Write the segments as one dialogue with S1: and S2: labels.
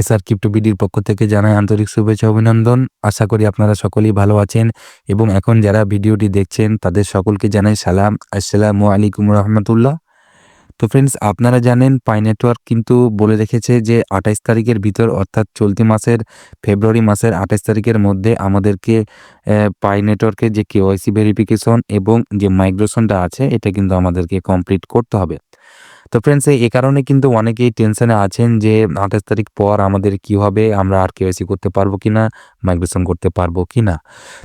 S1: SR crypto বিডির পক্ষ থেকে জানাই আন্তরিক শুভেচ্ছা অভিনন্দন। আশা করি আপনারা সকলেই ভালো আছেন এবং এখন যারা ভিডিওটি দেখছেন, তাদের সকলকে জানাই সালাম। আসসালামু আলাইকুম রহমতুল্লাহ। তো ফ্রেন্ডস আপনারা জানেন পাই নেটওয়ার্ক কিন্তু বলে রেখেছে যে আঠাইশ তারিখের ভিতর অর্থাৎ চলতি মাসের ফেব্রুয়ারি মাসের আঠাইশ তারিখের মধ্যে আমাদেরকে পাই নেটওয়ার্কের যে কেওয়াইসি ভেরিফিকেশন এবং যে মাইগ্রেশনটা আছে, এটা কিন্তু আমাদেরকে কমপ্লিট করতে হবে। তো ফ্রেন্ডস এ কারণে কিন্তু অনেকেই টেনশনে আছেন যে, আঠাশ তারিখ পর আমাদের কি হবে, আমরা আর কেওয়াইসি করতে পারব কি না মাইগ্রেশন করতে পারব কি না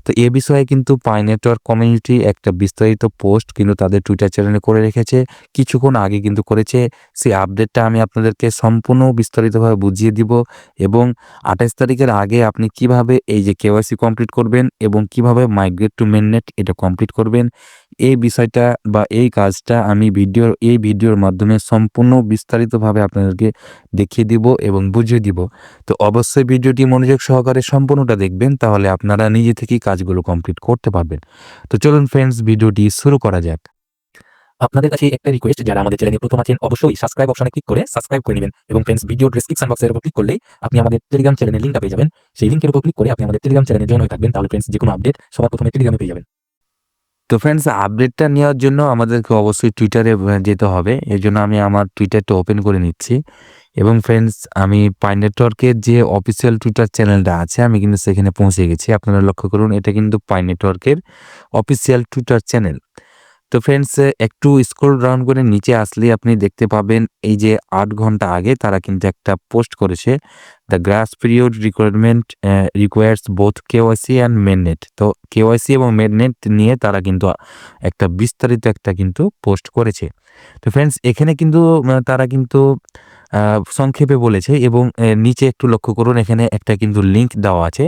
S1: তো এ বিষয়ে কিন্তু পাই নেটওয়ার্ক কমিউনিটি একটা বিস্তারিত পোস্ট কিন্তু তাদের টুইটার চ্যানেলে করে রেখেছে। কিছুক্ষণ আগে কিন্তু করেছে। সেই আপডেটটা আমি আপনাদেরকে সম্পূর্ণ বিস্তারিতভাবে বুঝিয়ে দিব এবং আঠাশ তারিখের আগে আপনি কীভাবে এই যে কেওয়াইসি কমপ্লিট করবেন এবং কীভাবে মাইগ্রেট টু মেননেট এটা কমপ্লিট করবেন এই বিষয়টা বা এই কাজটা আমি ভিডিওর, এই ভিডিওর মাধ্যমে সম্পূর্ণ বিস্তারিতভাবে আপনাদেরকে দেখিয়ে দিব এবং বুঝিয়ে দিব। তো অবশ্যই ভিডিওটি মনোযোগ সহকারে সম্পূর্ণটা দেখবেন, তাহলে আপনারা নিজে থেকেই কাজগুলো কমপ্লিট করতে পারবেন। তো চলুন ফ্রেন্ডস ভিডিওটি শুরু করা যাক।
S2: আপনাদের কাছে একটা রিকোয়েস্ট যারা আমাদের চ্যানেলে প্রথম আছেন, অবশ্যই সাবস্ক্রাইব অপশনে ক্লিক করে সাবস্ক্রাইব করে নেবেন এবং ফ্রেন্ডস ভিডিও ডেসক্রিপশন বক্সের উপর ক্লিক করলেই আপনি আমাদের টেলিগ্রাম চ্যানেলের লিঙ্কটা পেয়ে যাবেন। সেই লিঙ্কের উপর ক্লিক করে আপনি আমাদের টেলিগ্রাম চ্যানেলে জয়েন হয়ে থাকবেন, তাহলে ফ্রেন্ডস যে কোনো আপডেট সবার প্রথমে টেলিগ্রামে পেয়ে যাবেন।
S1: তো ফ্রেন্ডস আপডেটটা নেওয়ার জন্য আমাদেরকে অবশ্যই টুইটারে যেতে হবে। এর জন্য আমি আমার টুইটারটা ওপেন করে নিচ্ছি। এবং ফ্রেন্ডস আমি পাই নেটওয়ার্কের যে অফিসিয়াল টুইটার চ্যানেলটা আছে, আমি কিন্তু সেখানে পৌঁছে গেছি। আপনারা লক্ষ্য করুন, এটা কিন্তু পাই নেটওয়ার্কের অফিসিয়াল টুইটার চ্যানেল তো ফ্রেন্ডস একটু স্ক্রল ডাউন করে নিচে আসলে আপনি দেখতে পাবেন, এই যে আট ঘণ্টা আগে তারা কিন্তু একটা পোস্ট করেছে। The grace period requirement requires both KYC and mainnet তো কেওয়াইসি এবং মেননেট নিয়ে তারা কিন্তু একটা বিস্তারিত একটা কিন্তু পোস্ট করেছে। তো ফ্রেন্ডস এখানে কিন্তু তারা কিন্তু সংক্ষেপে বলেছে এবং নিচে একটু লক্ষ্য করুন, এখানে একটা কিন্তু লিঙ্ক দেওয়া আছে।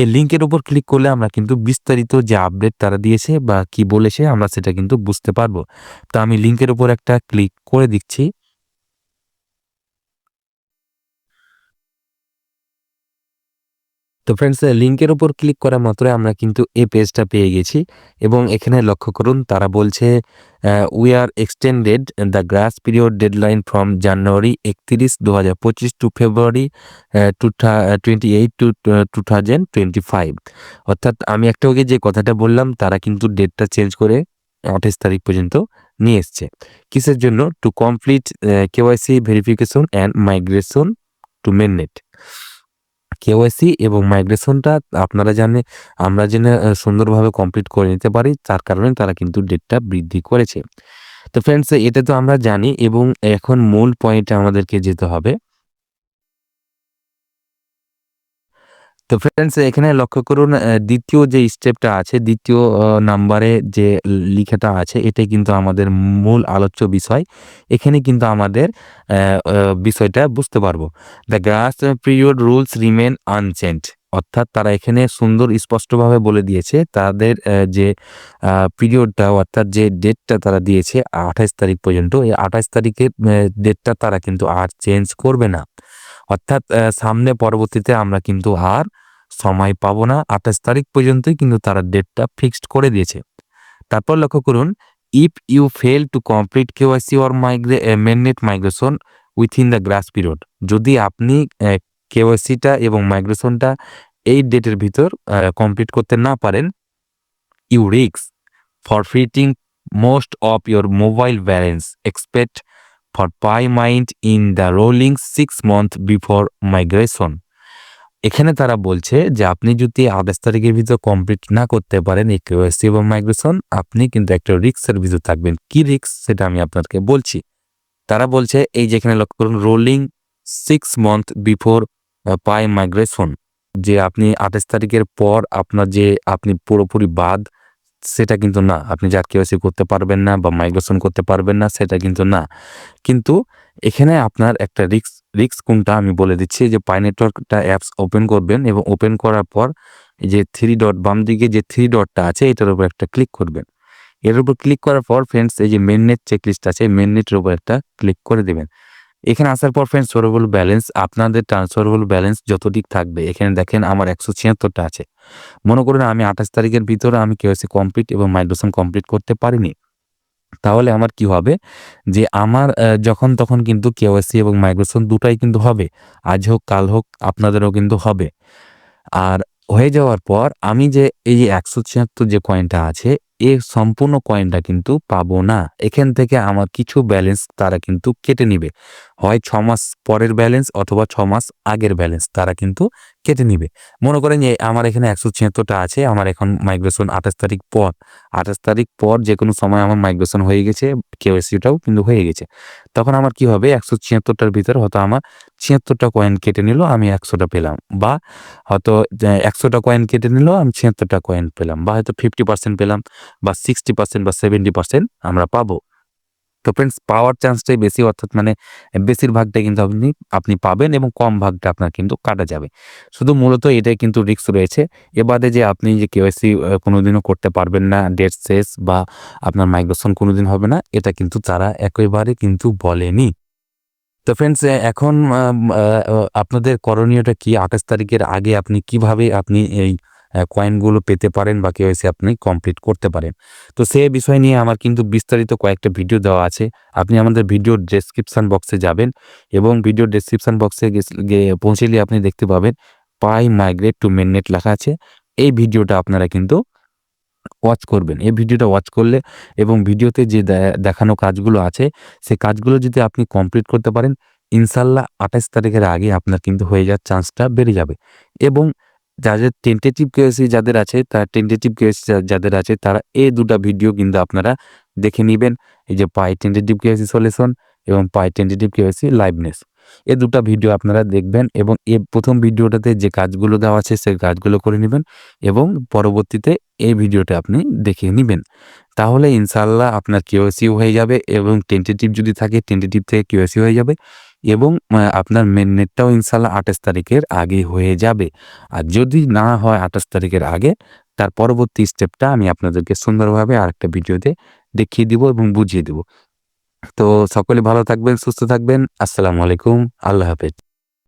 S1: এই লিঙ্কের উপর ক্লিক করলে আমরা কিন্তু বিস্তারিত যে আপডেট তারা দিয়েছে বা কি বলেছে আমরা সেটা কিন্তু বুঝতে পারব। তো আমি লিঙ্কের উপর একটা ক্লিক করে দিচ্ছি। তো ফ্রেন্ডস লিঙ্কের ওপর ক্লিক করা মাত্র আমরা কিন্তু এই পেজটা পেয়ে গেছি এবং এখানে লক্ষ্য করুন, তারা বলছে we are extended the grace period deadline from January একত্রিশ দু হাজার পঁচিশ to February to twenty eight to two thousand twenty five অর্থাৎ আমি একটা ওকে যে কথাটা বললাম, তারা কিন্তু ডেটটা চেঞ্জ করে আঠাশ তারিখ পর্যন্ত নিয়ে এসছে। কিসের জন্য? To complete KYC verification and migration to mainnet KYC এবং মাইগ্রেশনটা আপনারা জানে, আমরা জেনে সুন্দরভাবে কমপ্লিট করে নিতে পারি তার কারণে তারা কিন্তু ডেটটা বৃদ্ধি করেছে। তো ফ্রেন্ডস এটা তো আমরা জানি এবং এখন মূল পয়েন্টে আমাদেরকে যেতে হবে। তো ফ্রেন্ডস এখানে লক্ষ্য করুন দ্বিতীয় যে স্টেপটা আছে, দ্বিতীয় নাম্বারে যে লিখাটা আছে, এটাই কিন্তু আমাদের মূল আলোচ্য বিষয়। এখানে কিন্তু আমাদের বিষয়টা বুঝতে পারব। The grace period rules remain unchange অর্থাৎ তারা এখানে সুন্দর স্পষ্টভাবে বলে দিয়েছে, তাদের যে পিরিয়ডটা অর্থাৎ যে ডেটটা তারা দিয়েছে আঠাইশ তারিখ পর্যন্ত, এই আঠাইশ তারিখের ডেটটা তারা কিন্তু আর চেঞ্জ করবে না। অর্থাৎ সামনে পরবর্তীতে আমরা কিন্তু আর সময় পাবো না, আঠাশ তারিখ পর্যন্তই কিন্তু তারা ডেটটা ফিক্সড করে দিয়েছে। তারপর লক্ষ্য করুন if you fail to complete KYC or মাইগ্রে mainnet migration within the grace period যদি আপনি কেওয়াইসিটা এবং মাইগ্রেশনটা এই ডেটের ভিতর কমপ্লিট করতে না পারেন ইউ রিক্স forfeiting most of your mobile balance expect for Pi mined in the rolling six month before migration এখানে তারা বলছে যে, আপনি যদি আঠাশ তারিখের ভিতর কমপ্লিট না করতে পারেন এই কেওয়াইসি এবং মাইগ্রেশন আপনি কিন্তু একটা রিক্সের ভিতর থাকবেন। কি রিক্স সেটা আমি আপনাকে বলছি। তারা বলছে, এই যেখানে লক্ষ্য করুন rolling six month before Pi migration যে আপনি আঠাশ তারিখের পর আপনার যে আপনি পুরোপুরি বাদ, সেটা কিন্তু না। আপনি যার কেওয়াইসি করতে পারবেন না বা মাইগ্রেশন করতে পারবেন না, সেটা কিন্তু না। কিন্তু এখানে আপনার একটা রিক্স রিক্স কোনটা আমি বলে দিচ্ছি যে পাই নেটওয়ার্কটা অ্যাপস ওপেন করবেন এবং ওপেন করার পর যে থ্রি ডট বাম দিকে যে থ্রি ডটটা আছে, এটার উপর একটা ক্লিক করবেন। এর উপর ক্লিক করার পর ফ্রেন্ডস এই যে মেন মেননেট চেকলিস্ট আছে মেন নেটের উপর একটা ক্লিক করে দেবেন। এখানে আসার পর ফ্রেন্ডস ট্রান্সফারেবল ব্যালেন্স আপনাদের ট্রান্সফারেবল ব্যালেন্স যতদিক থাকবে, এখানে দেখেন আমার একশো ছিয়াত্তরটা আছে। মনে করুন আমি আঠাশ তারিখের ভিতরে আমি কেওয়াইসি কমপ্লিট এবং মাইগ্রেশন কমপ্লিট করতে পারিনি। তাহলে আমার কি হবে যে আমার যখন তখন কিন্তু কেওয়াইসি এবং মাইগ্রেশন দুটাই কিন্তু হবে। আজ হোক, কাল হোক, আপনাদেরও কিন্তু হবে। আর হয়ে যাওয়ার পর আমি যে এই যে ১৭৬ যে কয়েনটা আছে, এ সম্পূর্ণ কয়েনটা কিন্তু পাবো না। এখান থেকে আমার কিছু ব্যালেন্স তারা কিন্তু কেটে নিবে। হয় ৬ মাস পরের ব্যালেন্স অথবা ৬ মাস আগের ব্যালেন্স তারা কিন্তু কেটে নিবে। মনে করেন যে আমার এখানে একশো ছিয়াত্তরটা আছে। আমার এখন মাইগ্রেশন ২৮ তারিখ পর। ২৮ তারিখ পর যে কোনো সময় আমার মাইগ্রেশন হয়ে গেছে, কেওয়াইসিটাও কিন্তু হয়ে গেছে। তখন আমার কি হবে একশো ছিয়াত্তরটার ভিতর হয়তো আমার ছিয়াত্তরটা কয়েন কেটে নিল, আমি একশোটা পেলাম। বা হয়তো একশোটা কয়েন কেটে নিল, আমি ছিয়াত্তরটা কয়েন পেলাম। বা হয়তো 50% পেলাম বা 60% বা 70% আমরা পাবো। তো ফ্রেন্ডস পাওয়ার চান্সটাই বেশি অর্থাৎ মানে বেশিরভাগটাই কিন্তু আপনি আপনি পাবেন এবং কম ভাগটা আপনার কিন্তু কাটা যাবে। শুধু মূলত এটাই কিন্তু রিস্ক রয়েছে। এ বাদে যে আপনি যে কেওয়াইসি কোনোদিনও করতে পারবেন না, ডেট শেষ বা আপনার মাইগ্রেশন কোনোদিন হবে না, এটা কিন্তু তারা একেবারে কিন্তু বলেনি। তো ফ্রেন্ডস এখন আপনাদের করণীয়টা কি? ২৮ তারিখের আগে আপনি কীভাবে আপনি এই কয়েনগুলো পেতে পারেন বা কেওয়াইসি আপনি কমপ্লিট করতে পারেন। তো সে বিষয় নিয়ে আমার কিন্তু বিস্তারিত কয়েকটা ভিডিও দেওয়া আছে। আপনি আমাদের ভিডিও ডেসক্রিপশন বক্সে যাবেন এবং ভিডিও ডেসক্রিপশন বক্সে পৌঁছলে আপনি দেখতে পাবেন পাই মাইগ্রেট টু মেইননেট লেখা আছে। এই ভিডিওটা আপনারা কিন্তু ওয়াচ করবেন। এই ভিডিওটা ওয়াচ করলে এবং ভিডিওতে যে দেখানো কাজগুলো আছে, সে কাজগুলো যদি আপনি কমপ্লিট করতে পারেন, ইনশাল্লাহ আঠাশ তারিখের আগে আপনার কিন্তু হয়ে যাওয়ার চান্সটা বেড়ে যাবে। এবং যাদের টেন্টেটিভ কেওয়াইসি যাদের আছে, তার টেন্টেটিভ কেওয়াইসি যা যাদের আছে তারা এই ২ টা ভিডিও কিন্তু আপনারা দেখে নিবেন। এই যে পাই টেন্টেটিভ কেওয়াইসি সলিউশন এবং পাই টেন্টেটিভ কেওয়াইসি লাইভনেস। এই দুটো ভিডিও আপনারা দেখবেন এবং এ ১ম ভিডিওটাতে যে কাজগুলো দেওয়া আছে, সেই কাজগুলো করে নেবেন এবং পরবর্তীতে এই ভিডিওটা আপনি দেখে নিবেন। তাহলে ইনশাআল্লাহ আপনার কেওয়াইসিও হয়ে যাবে এবং টেন্টেটিভ যদি থাকে, টেন্টেটিভ থেকে কেওয়াইসি হয়ে যাবে এবং আপনার মেইননেটটাও ইনশাআল্লাহ ২৮ তারিখের আগে হয়ে যাবে। আর যদি না হয় ২৮ তারিখের আগে, তার পরবর্তী স্টেপটা আমি আপনাদেরকে সুন্দরভাবে আরেকটা ভিডিওতে দেখিয়ে দিব এবং বুঝিয়ে দিব। তো সকলে ভালো থাকবেন, সুস্থ থাকবেন। আসসালামু আলাইকুম। আল্লাহ হাফেজ।